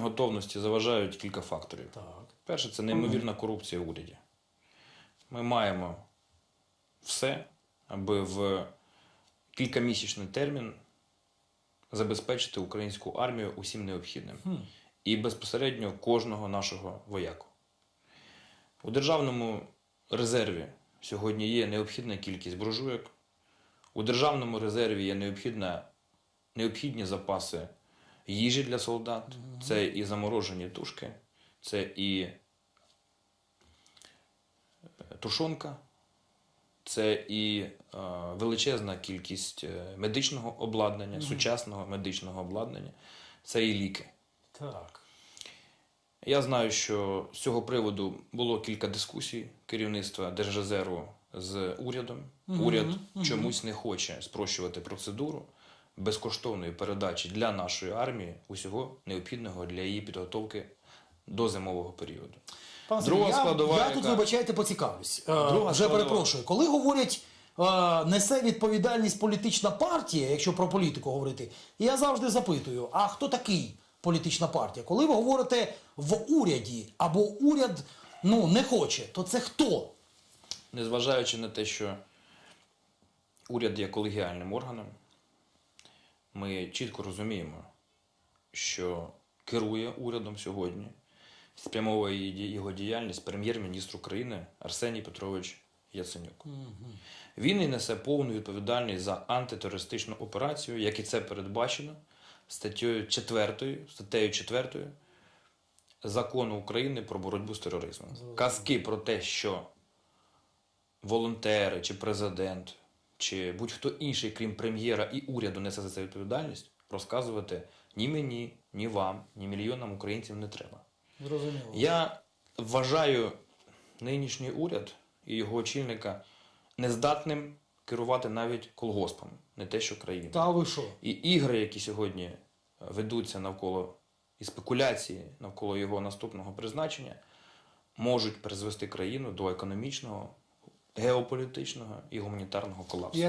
готовності заважають кілька факторів. Так. Перше, це неймовірна корупція в уряді. Ми маємо все, аби в кількамісячний термін забезпечити українську армію усім необхідним. І безпосередньо кожного нашого вояку. У державному резерві сьогодні є необхідна кількість буржуйок. У державному резерві є необхідна, необхідні запаси їжі для солдат. Це і заморожені тушки, це і е, тушонка, це і е, величезна кількість е, медичного обладнання, сучасного медичного обладнання, це і ліки. Так. Я знаю, що з цього приводу було кілька дискусій керівництва Держрезерву з урядом. Уряд чомусь не хоче спрощувати процедуру безкоштовної передачі для нашої армії усього необхідного для її підготовки до зимового періоду. Пан Друга я, складова, я яка- тут, вибачайте, поцікавлюсь. Е, Друга вже складова. перепрошую. Коли говорять, е, несе відповідальність політична партія, якщо про політику говорити, я завжди запитую: а хто такий політична партія? Коли ви говорите в уряді або уряд ну, не хоче, то це хто? Незважаючи на те, що уряд є колегіальним органом, ми чітко розуміємо, що керує урядом сьогодні, спрямовує його діяльність прем'єр-міністр України Арсеній Петрович Яценюк. Він і несе повну відповідальність за антитерористичну операцію, як і це передбачено статтею 4, статтею 4 закону України про боротьбу з тероризмом. Казки про те, що волонтери чи президент, чи будь-хто інший, крім прем'єра і уряду, несе за це відповідальність, розказувати ні мені, ні вам, ні мільйонам українців не треба. Зрозуміло. Я вважаю нинішній уряд і його очільника нездатним керувати навіть колгоспом, не те, що країною. Та ви що? І ігри, які сьогодні е, ведуться навколо і спекуляції навколо його наступного призначення, можуть призвести країну до економічного, геополітичного і гуманітарного колапсу.